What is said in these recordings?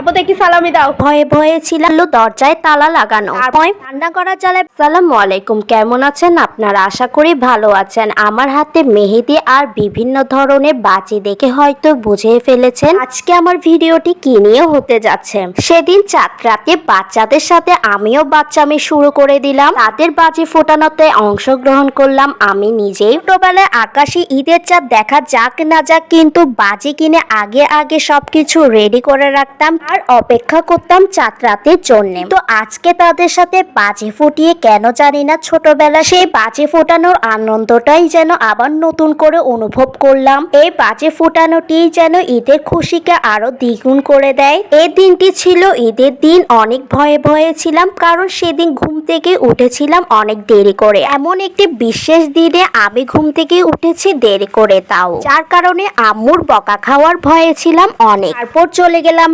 আপু সালামি দাও। ভয়ে ভয়ে ছিল দরজায় তালা লাগানো। রান্না করার চালে সালাম আলাইকুম কেমন আছেন? আপনারা আশা করি ভালো আছেন। আমার হাতে মেহেদি আর বিভিন্ন ধরনের বাজি দেখে হয়তো বুঝে ফেলেছেন আজকে আমার ভিডিওটি কি নিয়ে হতে যাচ্ছে। সেদিন চাঁদ রাতে বাচ্চাদের সাথে আমিও বাচ্চামি শুরু করে দিলাম। তাদের বাজি ফোটানোতে অংশগ্রহণ করলাম। আমি নিজেই ছোটবেলায় আকাশে ঈদের চাঁদ দেখা যাক না যাক কিন্তু বাজি কিনে আগে আগে সবকিছু রেডি করে রাখতাম। আর অপেক্ষা করতাম চাঁদ রাতের জন্য। তো আজকে তাদের সাথে বাজে ফুটিয়ে কেন জানি না ছোটবেলা সেই বাজে ফোটানোর আনন্দটাই যেন আবার নতুন করে অনুভব করলাম। এই বাজে ফোটানোটি যেন ঈদের খুশিকে আরও দ্বিগুণ করে দেয়। এই দিনটি ছিল ঈদের দিন, অনেক ভয়ে ভয়ে ছিলাম কারণ সেদিন ঘুম থেকে উঠেছিলাম অনেক দেরি করে। এমন একটি বিশেষ দিনে আমি ঘুম থেকে উঠেছি দেরি করে তাও। যার কারণে আম্মুর বকা খাওয়ার ভয়ে ছিলাম অনেক। তারপর চলে গেলাম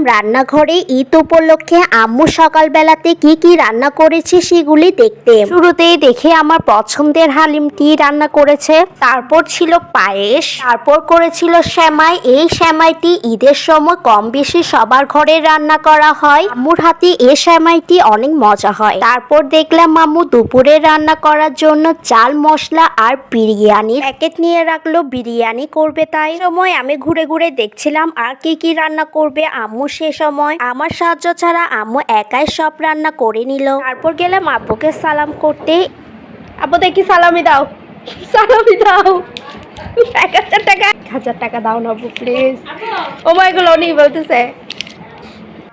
রান্নাঘরে ঈদ উপলক্ষে আম্মু সকালবেলাতে কি কি রান্না করেছে সেগুলি দেখতে। শুরুতেই দেখে আমার পছন্দের হালিমটি রান্না করেছে, তারপর ছিল পায়েস, তারপর করেছিল শ্যামাই এই শ্যামাইটি ঈদের সময় কম বেশি সবার ঘরে রান্না করা হয়। আম্মুর হাতে এই শ্যামাইটি অনেক মজা হয়। তারপর দেখলাম মামু দুপুরে রান্না করার জন্য চাল, মশলা আর বিরিয়ানি। প্যাকেট নিয়ে রাখল, বিরিয়ানি করবে তাই। সময় আমি ঘুরে ঘুরে দেখছিলাম আর কি কি রান্না করবে আম্মু সে সময়। আমার সাহায্য ছাড়া আম্মু একাই সব রান্না করে নিল। তারপর গেলাম আব্বুকে সালাম করতে। আব্বু দেখি সালামি দাও। সালামি দাও। এক হাজার টাকা। এক হাজার টাকা দাও না আপু প্লিজ ও মাই গুলো অনেক বলতেছে।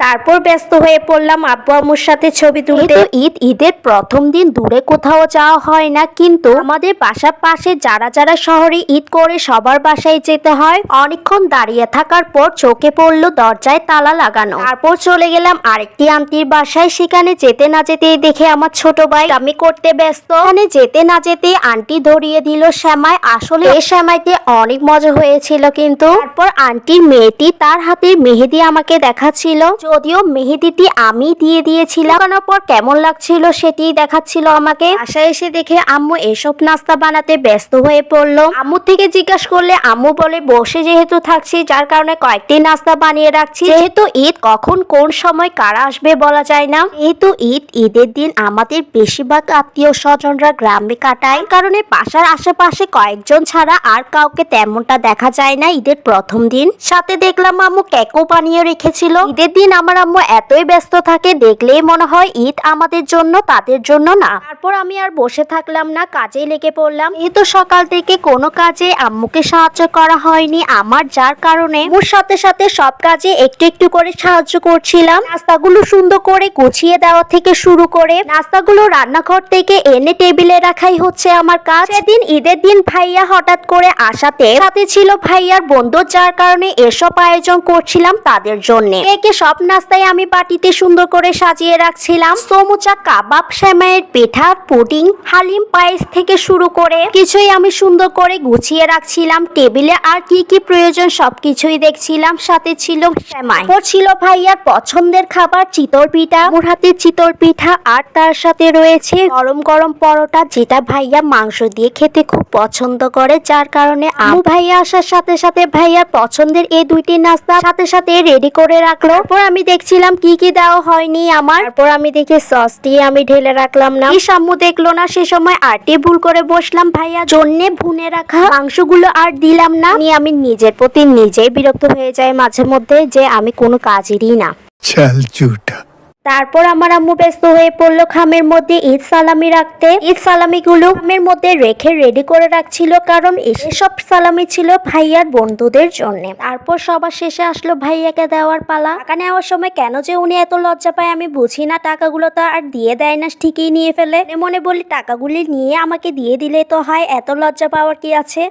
তারপর ব্যস্ত হয়ে পড়লাম আব্বু আম্মুর সাথে ছবি তুলতে। ঈদ ঈদের প্রথম দিন দূরে কোথাও যাওয়া হয় না কিন্তু আমাদের বাসার পাশে যারা যারা শহরে ঈদ করে সবার বাসায় যেতে হয়। অনেকক্ষণ দাঁড়িয়ে থাকার পর চোখে পড়ল দরজায় তালা লাগানো। তারপর চলে গেলাম আরেকটি আন্টির বাসায়। সেখানে যেতে না যেতে দেখে আমার ছোট ভাই আমি করতে ব্যস্ত। ওখানে যেতে না যেতে আন্টি ধরিয়ে দিল শ্যামায় আসলে এই শ্যামাইতে অনেক মজা হয়েছিল কিন্তু। তারপর আন্টির মেয়েটি তার হাতে মেহেদি আমাকে দেখাচ্ছিল। যদিও মেহেদিটি আমি দিয়ে দিয়েছিলাম। লাগানোর পর কেমন লাগছিল সেটি দেখাচ্ছিল আমাকে। আশা এসে দেখে আম্মু এসব নাস্তা বানাতে ব্যস্ত হয়ে পড়ল। আম্মু থেকে জিজ্ঞাসা করলে আম্মু বলে, বসে যেহেতু থাকছি, যার কারণে কয়েকটি নাস্তা বানিয়ে রাখছি। যেহেতু ঈদ, কখন কোন সময় কারা আসবে বলা যায় না। যেহেতু ঈদ, ঈদের দিন আমাদের বেশিরভাগ আত্মীয় স্বজনরা গ্রামে কাটায়। কারণে বাসার আশেপাশে কয়েকজন ছাড়া আর কাউকে তেমনটা দেখা যায় না ঈদের প্রথম দিন। সাথে দেখলাম আম্মু কেকও বানিয়ে রেখেছিল। ঈদের দিন আমার আম্মু এতই ব্যস্ত থাকে, দেখলেই মনে হয় ঈদ আমাদের জন্য, তাদের জন্য না। তারপর আমি আর বসে থাকলাম না কাজে লেগে পড়লাম। এই তো সকাল থেকে কোনো কাজে আম্মুকে সাহায্য করা হয়নি, আমার যার কারণে। ওর সাথে সাথে সব কাজে একটু একটু করে সাহায্য করছিলাম। নাস্তাগুলো সুন্দর করে গুছিয়ে দেওয়া থেকে শুরু করে, নাস্তাগুলো রান্নাঘর থেকে এনে টেবিলে রাখাই হচ্ছে আমার কাজ। সেদিন ঈদের দিন ভাইয়া হঠাৎ করে আসাতে সাথে ছিল ভাইয়ার বন্ধু, যার কারণে এসব আয়োজন করছিলাম তাদের জন্য। একে সব নাস্তায় আমি বাটিতে সুন্দর করে সাজিয়ে রাখছিলাম। সমুচা কাবাব শ্যামাইয়ের পিঠা, পুডিং, হালিম পায়েস থেকে শুরু করে কিছুই আমি সুন্দর করে গুছিয়ে রাখছিলাম টেবিলে আর কি কি প্রয়োজন সবকিছুই দেখছিলাম। সাথে ছিল শ্যামাই। ও ছিল ভাইয়ার পছন্দের খাবার চিতল পিঠা ওর হাতে চিতল পিঠা আর তার সাথে রয়েছে গরম গরম পরোটা যেটা ভাইয়া মাংস দিয়ে খেতে খুব পছন্দ করে, যার কারণে আমু। ভাইয়া আসার সাথে সাথে ভাইয়ার পছন্দের এই দুইটি নাস্তা সাথে সাথে রেডি করে রাখল। আমি দেখছিলাম কি কি দেওয়া হয়নি আমার। তারপর আমি দেখি দিয়ে আমি ঢেলে রাখলাম না। সাম্মু দেখল না, সে সময় আটে ভুল করে বসলাম ভাইয়া। জন্যে ভুনে রাখা মাংসগুলো আর দিলাম না। আমি নিজের প্রতি নিজেই বিরক্ত হয়ে যায় মাঝে মধ্যে যে আমি কোনো কাজেরই না। চাল চুটা তারপর আমার আম্মু ব্যস্ত হয়ে পড়লো খামের মধ্যে ঈদ সালামি রাখতে ঈদ সালামিগুলো খামের মধ্যে রেখে রেডি করে রাখছিল কারণ এসব সালামি ছিল ভাইয়ার বন্ধুদের জন্য তারপর সবার শেষে আসলো ভাইয়াকে দেওয়ার পালা টাকা নেওয়ার সময় কেন যে উনি এত লজ্জা পায় আমি বুঝি না টাকাগুলো তো আর দিয়ে দেয় না ঠিকই নিয়ে ফেলে মনে মনে বলি টাকাগুলি নিয়ে আমাকে দিয়ে দিলে তো হয় এত লজ্জা পাওয়ার কি আছে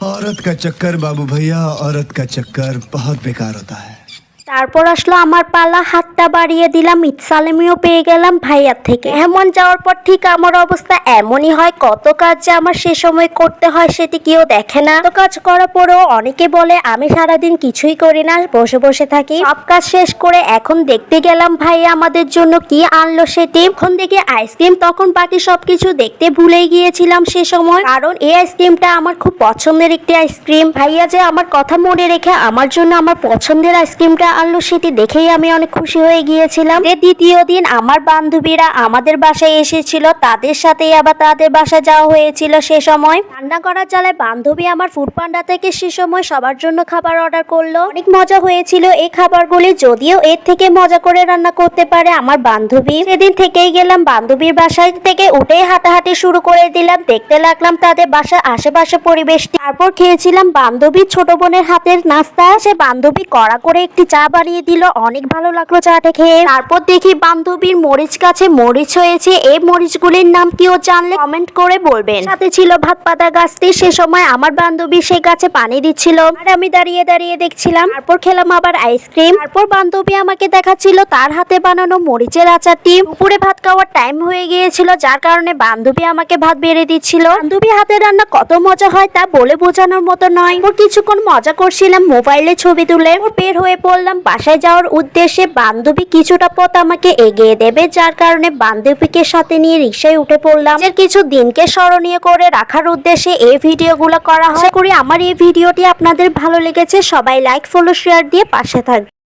औरत का चक्कर बाबू भैया औरत का चक्कर बहुत बेकार होता है তারপর আসলো আমার পালা, হাতটা বাড়িয়ে দিলাম, ইতসালেমিও পেয়ে গেলাম ভাইয়ার থেকে। এমন যাওয়ার পর ঠিক আমার অবস্থা এমনই হয়, কত কাজ যে আমার সে সময় করতে হয় সেটি কেউ দেখে না। তো কাজ করার পরেও অনেকে বলে, আমি সারাদিন কিছুই করি না, বসে বসে থাকি। সব কাজ শেষ করে এখন দেখতে গেলাম ভাইয়া আমাদের জন্য কি আনলো সেটি এখন দেখি আইসক্রিম, তখন বাকি সবকিছু দেখতে ভুলে গিয়েছিলাম সে সময়। কারণ এই আইসক্রিমটা আমার খুব পছন্দের একটি আইসক্রিম। ভাইয়া যে আমার কথা মনে রেখে আমার জন্য আমার পছন্দের আইসক্রিমটা আনলো সেটি দেখেই আমি অনেক খুশি হয়ে গিয়েছিলাম। এর দ্বিতীয় দিন আমার বান্ধবীরা আমাদের বাসায় এসেছিল, তাদের সাথেই আবার তাদের বাসায় যাওয়া হয়েছিল সে সময়। রান্না করার চালায় বান্ধবী আমার ফুড পান্ডা থেকে সে সময় সবার জন্য খাবার অর্ডার করল। অনেক মজা হয়েছিল এই খাবারগুলি, যদিও এর থেকে মজা করে রান্না করতে পারে আমার বান্ধবী। সেদিন থেকেই গেলাম বান্ধবীর বাসায় থেকে উঠেই হাঁটাহাঁটি শুরু করে দিলাম, দেখতে লাগলাম তাদের বাসার আশেপাশে পরিবেশটি। তারপর খেয়েছিলাম বান্ধবীর ছোট বোনের হাতের নাস্তা। সে বান্ধবী কড়া করে একটি চা বানিয়ে দিল। অনেক ভালো লাগল চাটা খেয়ে তারপর দেখি বান্ধবীর মরিচ গাছে মরিচ হয়েছে। এই মরিচগুলির নাম কেউ জানলে কমেন্ট করে বলবেন। সাথে ছিল ভাত পাতা গাছটি। সে সময় আমার বান্ধবী সেই গাছে পানি দিচ্ছিল। আর আমি দাঁড়িয়ে দাঁড়িয়ে দেখছিলাম। তারপর খেলাম আবার আইসক্রিম। তারপর বান্ধবী আমাকে দেখাচ্ছিল তার হাতে বানানো মরিচের আচারটি। উপরে ভাত খাওয়ার টাইম হয়ে গিয়েছিল, যার কারণে বান্ধবী আমাকে ভাত বেড়ে দিচ্ছিল। বান্ধবী হাতে রান্না কত মজা হয় তা বলে বোঝানোর মতো নয়। ওর কিছুক্ষণ মজা করছিলাম মোবাইলে ছবি তুলে। ওর বের হয়ে পড়লাম বাসায় যাওয়ার উদ্দেশ্যে বান্ধবী কিছুটা পথ আমাকে এগিয়ে দেবে, যার কারণে বান্ধবীকে সাথে নিয়ে রিক্সায় উঠে পড়লাম। এর কিছু দিনকে স্মরণীয় করে রাখার উদ্দেশ্যে এই ভিডিওগুলো করা হয়। করি আমার এই ভিডিওটি আপনাদের ভালো লেগেছে। সবাই লাইক ফলো শেয়ার দিয়ে পাশে থাকবে